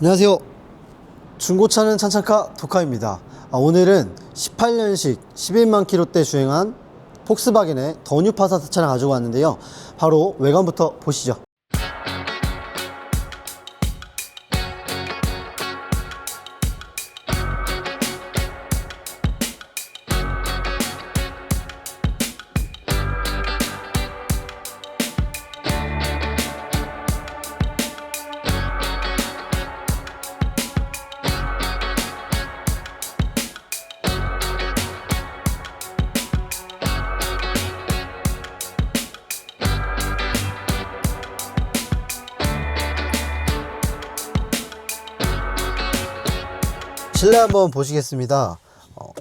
안녕하세요. 중고차는 찬찬카 도카입니다. 아, 오늘은 18년식 11만 킬로대 주행한 폭스바겐의 더뉴 파사트 차량 가지고 왔는데요. 바로 외관부터 보시죠. 실내 한번 보시겠습니다. 어,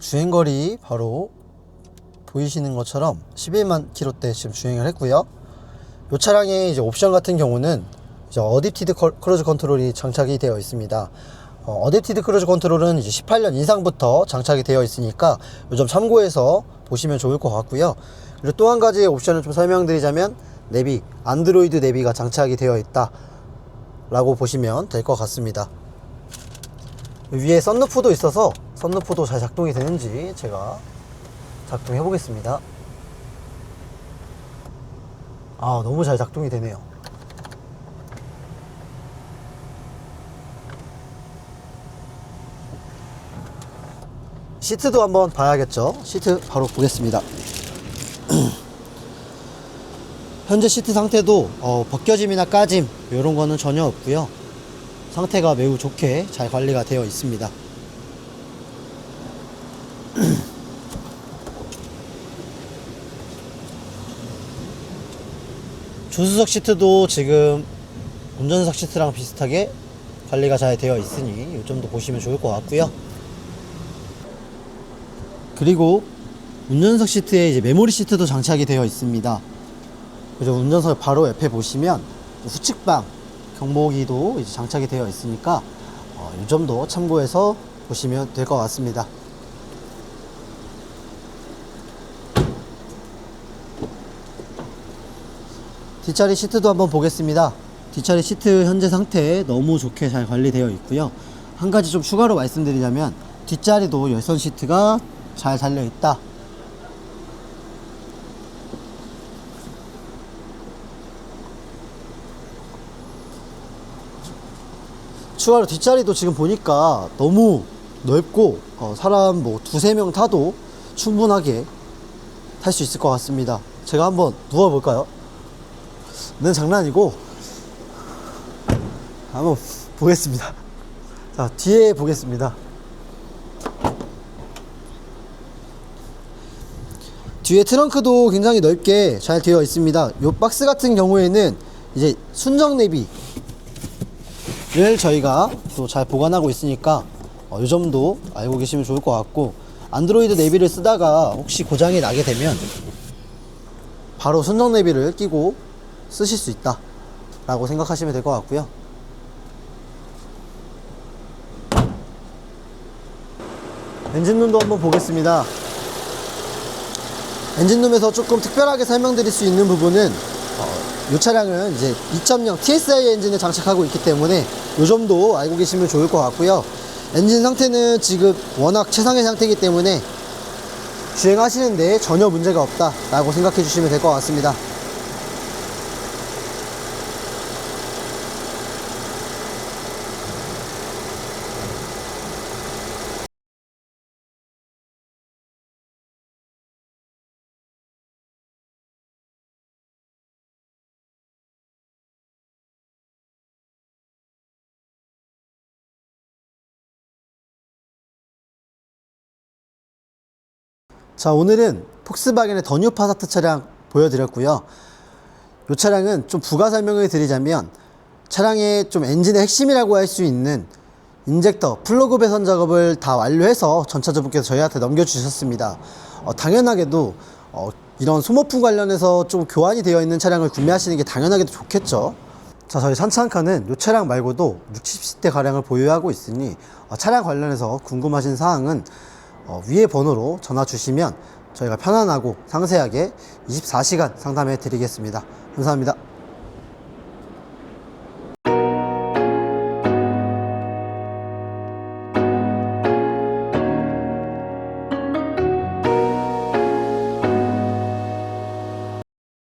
주행거리 바로 보이시는 것처럼 11만 킬로대 지금 주행을 했고요. 이 차량의 이제 옵션 같은 경우는 이제 어댑티드 커- 크루즈 컨트롤이 장착이 되어 있습니다. 어, 어댑티드 크루즈 컨트롤은 이제 18년 이상부터 장착이 되어 있으니까 이점 참고해서 보시면 좋을 것 같고요. 그리고 또 한 가지 옵션을 좀 설명드리자면 내비, 안드로이드 내비가 장착이 되어 있다 라고 보시면 될 것 같습니다. 위에 썬루프도 있어서 썬루프도 잘 작동이 되는지 제가 작동해 보겠습니다. 아, 너무 잘 작동이 되네요. 시트도 한번 봐야겠죠. 시트 바로 보겠습니다. 현재 시트 상태도 어, 벗겨짐이나 까짐 이런 거는 전혀 없고요. 상태가 매우 좋게 잘 관리가 되어 있습니다. 조수석 시트도 지금 운전석 시트랑 비슷하게 관리가 잘 되어 있으니 이 점도 보시면 좋을 것 같고요. 그리고 운전석 시트에 이제 메모리 시트도 장착이 되어 있습니다. 그래서 운전석 바로 옆에 보시면 후측방 경보기도 이제 장착이 되어 있으니까 어, 이 점도 참고해서 보시면 될 것 같습니다. 뒷자리 시트도 한번 보겠습니다. 뒷자리 시트 현재 상태 너무 좋게 잘 관리되어 있고요. 한 가지 좀 추가로 말씀드리자면 뒷자리도 열선 시트가 잘 달려 있다. 추가로 뒷자리도 지금 보니까 너무 넓고 어, 사람 뭐 두세 명 타도 충분하게 탈 수 있을 것 같습니다. 제가 한번 누워볼까요? 는 장난이고 한번 보겠습니다. 자 뒤에 보겠습니다. 뒤에 트렁크도 굉장히 넓게 잘 되어 있습니다. 이 박스 같은 경우에는 이제 순정 내비 를 저희가 또 잘 보관하고 있으니까 어, 이 점도 알고 계시면 좋을 것 같고 안드로이드 내비를 쓰다가 혹시 고장이 나게 되면 바로 순정 내비를 끼고 쓰실 수 있다 라고 생각하시면 될 것 같고요. 엔진룸도 한번 보겠습니다. 엔진룸에서 조금 특별하게 설명드릴 수 있는 부분은 이 차량은 이제 2.0 TSI 엔진을 장착하고 있기 때문에 이 점도 알고 계시면 좋을 것 같고요. 엔진 상태는 지금 워낙 최상의 상태이기 때문에 주행하시는데 전혀 문제가 없다라고 생각해 주시면 될 것 같습니다. 자 오늘은 폭스바겐의 더뉴 파사트 차량 보여드렸고요. 이 차량은 좀 부가 설명을 드리자면 차량의 좀 엔진의 핵심이라고 할 수 있는 인젝터 플러그 배선 작업을 다 완료해서 전차주분께서 저희한테 넘겨주셨습니다. 어, 당연하게도 어, 이런 소모품 관련해서 좀 교환이 되어 있는 차량을 구매하시는 게 당연하게도 좋겠죠. 자, 저희 산차한카는 이 차량 말고도 60, 70대 가량을 보유하고 있으니 어, 차량 관련해서 궁금하신 사항은 어, 위에 번호로 전화 주시면 저희가 편안하고 상세하게 24시간 상담해 드리겠습니다. 감사합니다.